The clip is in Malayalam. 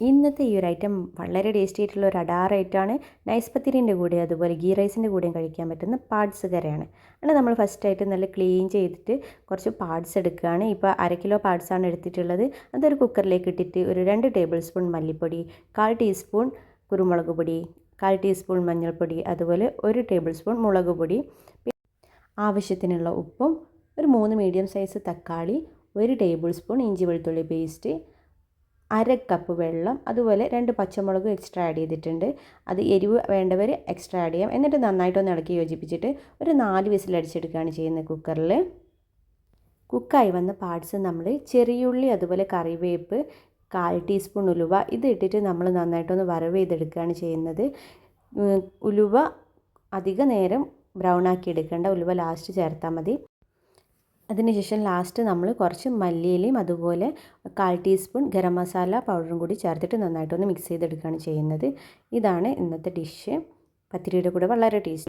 ഇന്നത്തെ ഈ ഒരു ഐറ്റം വളരെ ടേസ്റ്റി ആയിട്ടുള്ള ഒരു അഡാർ ഐറ്റമാണ് നൈസ് പത്തിരിന്റെ കൂടെ അതുപോലെ ഗീ റൈസിന്റെ കൂടെയും കഴിക്കാൻ പറ്റുന്ന പാർട്സ് കറിയാണ്. അങ്ങനെ നമ്മൾ ഫസ്റ്റ് ആയിട്ട് നല്ല ക്ലീൻ ചെയ്തിട്ട് കുറച്ച് പാർട്സ് എടുക്കുകയാണ്. ഇപ്പോൾ അര കിലോ പാർട്സാണ് എടുത്തിട്ടുള്ളത്. അതൊരു കുക്കറിലേക്ക് ഇട്ടിട്ട് ഒരു രണ്ട് ടേബിൾ സ്പൂൺ മല്ലിപ്പൊടി കാൽ ടീസ്പൂൺ കുരുമുളക് പൊടി കാൽ ടീസ്പൂൺ മഞ്ഞൾപ്പൊടി അതുപോലെ ഒരു ടേബിൾ സ്പൂൺ മുളക് പൊടി ആവശ്യത്തിനുള്ള ഉപ്പും ഒരു മൂന്ന് മീഡിയം സൈസ് തക്കാളി ഒരു ടേബിൾ സ്പൂൺ ഇഞ്ചി വെളുത്തുള്ളി പേസ്റ്റ് അര കപ്പ് വെള്ളം അതുപോലെ രണ്ട് പച്ചമുളക് എക്സ്ട്രാ ആഡ് ചെയ്തിട്ടുണ്ട്. അത് എരിവ് വേണ്ടവർ എക്സ്ട്രാ ആഡ് ചെയ്യാം. എന്നിട്ട് നന്നായിട്ടൊന്ന് ഇളക്കി യോജിപ്പിച്ചിട്ട് ഒരു നാല് വിസിൽ അടിച്ചെടുക്കുകയാണ് ചെയ്യുന്നത് കുക്കറിൽ കുക്കായി വന്ന പാർട്സ് നമ്മൾ ചെറിയുള്ളി അതുപോലെ കറിവേപ്പ് കാൽ ടീസ്പൂൺ ഉലുവ ഇത് ഇട്ടിട്ട് നമ്മൾ നന്നായിട്ടൊന്ന് വറവ് ചെയ്തെടുക്കുകയാണ് ചെയ്യുന്നത്. ഉലുവ അധിക നേരം ബ്രൗൺ ആക്കി എടുക്കേണ്ട ഉലുവ ലാസ്റ്റ് ചേർത്താൽ മതി. അതിനുശേഷം ലാസ്റ്റ് നമ്മൾ കുറച്ച് മല്ലിയിലയും അതുപോലെ കാൽ ടീസ്പൂൺ ഗരം മസാല പൗഡറും കൂടി ചേർത്തിട്ട് നന്നായിട്ടൊന്ന് മിക്സ് ചെയ്തെടുക്കുകയാണ് ചെയ്യുന്നത്. ഇതാണ് ഇന്നത്തെ ഡിഷ് പത്തിരിയുടെ കൂടെ വളരെ ടേസ്റ്റ്